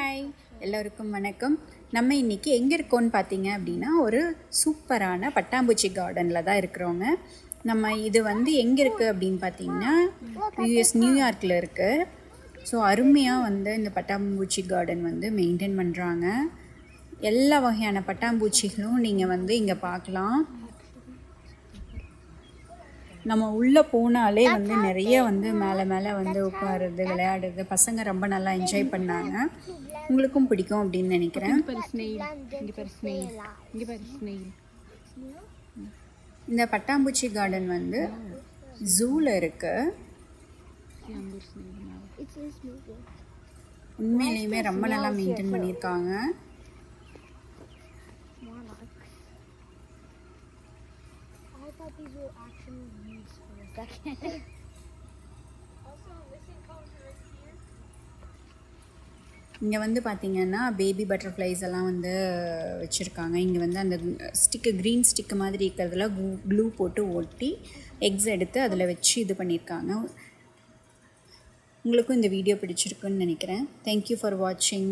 Hi எல்லோருக்கும் வணக்கம். நம்ம இன்றைக்கி எங்கே இருக்கோம்னு பார்த்தீங்க அப்படின்னா ஒரு சூப்பரான பட்டாம்பூச்சி கார்டனில் தான் இருக்கிறோங்க. நம்ம இது வந்து எங்கே இருக்குது அப்படின்னு பார்த்தீங்கன்னா யூஎஸ் நியூயார்க்கில் இருக்குது ஸோ அருமையாக வந்து இந்த பட்டாம்பூச்சி கார்டன் வந்து மெயின்டைன் பண்ணுறாங்க எல்லா வகையான பட்டாம்பூச்சிகளும் நீங்கள் வந்து இங்கே பார்க்கலாம் நம்ம உள்ளே போனாலே வந்து நிறைய வந்து மேலே மேலே வந்து உட்காருறது விளையாடுறது பசங்க ரொம்ப நல்லா என்ஜாய் பண்ணாங்க. உங்களுக்கும் பிடிக்கும் அப்படின்னு நினைக்கிறேன். இந்த பட்டாம்பூச்சி கார்டன் வந்து ஜூவில் ஸ்னெயில் உண்மையிலையுமே ரொம்ப நல்லா மெயின்டைன் பண்ணியிருக்காங்க. Thought these were actually weeds for a second. இங்கே வந்து பார்த்தீங்கன்னா பேபி பட்டர்ஃப்ளைஸ் எல்லாம் வந்து வச்சுருக்காங்க. இங்கே வந்து அந்த ஸ்டிக்கு க்ரீன் ஸ்டிக்கு மாதிரி இருக்கிறதுல க்ளூ போட்டு ஒட்டி எக்ஸ் எடுத்து அதில் வச்சு இது பண்ணியிருக்காங்க உங்களுக்கும் இந்த வீடியோ பிடிச்சிருக்குன்னு நினைக்கிறேன். தேங்க்யூ ஃபார் வாட்சிங்